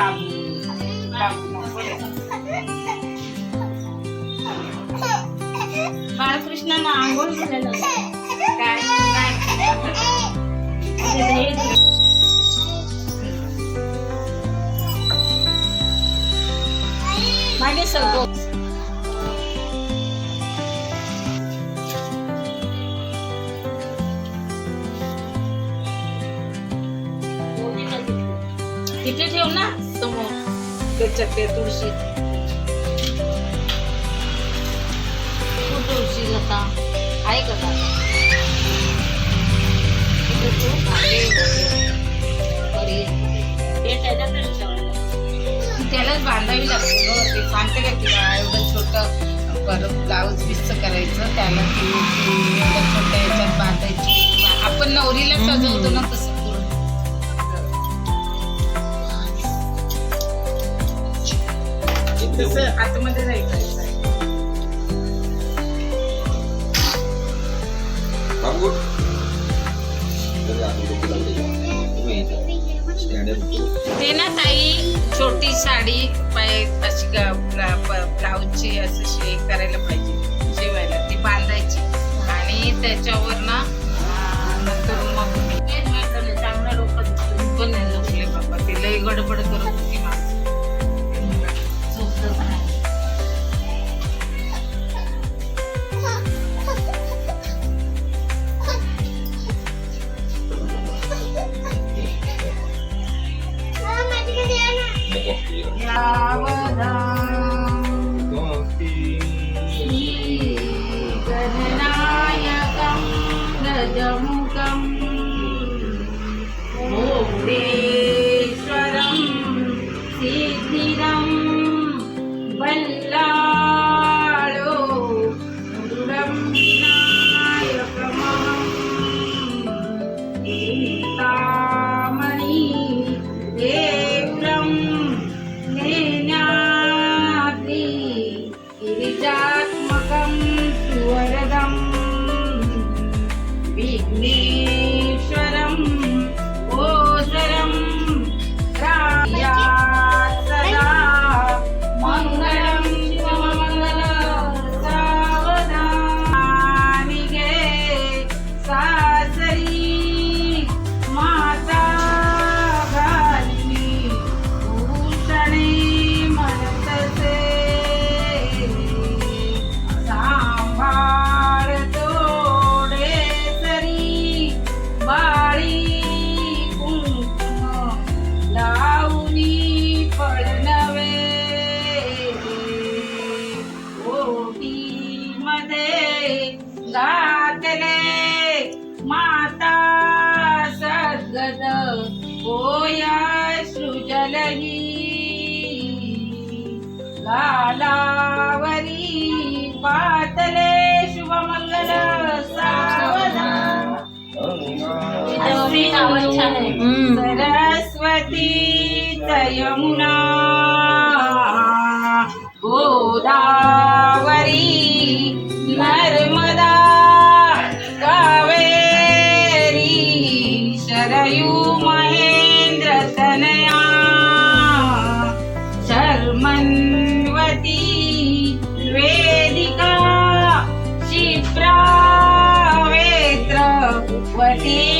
बाबू बाबू आंघोळ केलेलं काय काय? मागे सरको तिथे ठेव ना. त्याच्यात ते तुळशी तू तुळशी लता आहे का. त्यालाच बांधावी लागते. ते सांगते का तिला एवढं छोटं परत ब्लाऊज पीसच करायचं त्याला ती याच्यात बांधायची आपण नवरीला सजवतो ना तसं करून आतमध्ये जायचं ते ना ताई छोटी साडी पाय अशी ब्लाऊजची असं शे करायला पाहिजे शिवायला. ती बांधायची. आणि त्याच्यावर ना नंतर मग तेच म्हटलं ना, चांगलं डोकं दुखतं. पण नाही झोपले बाबा. ते लई गडबड करत गणनायकं गालावरी पातले शुभमंगल सावधान सरस्वती च यमुना गोदा Party!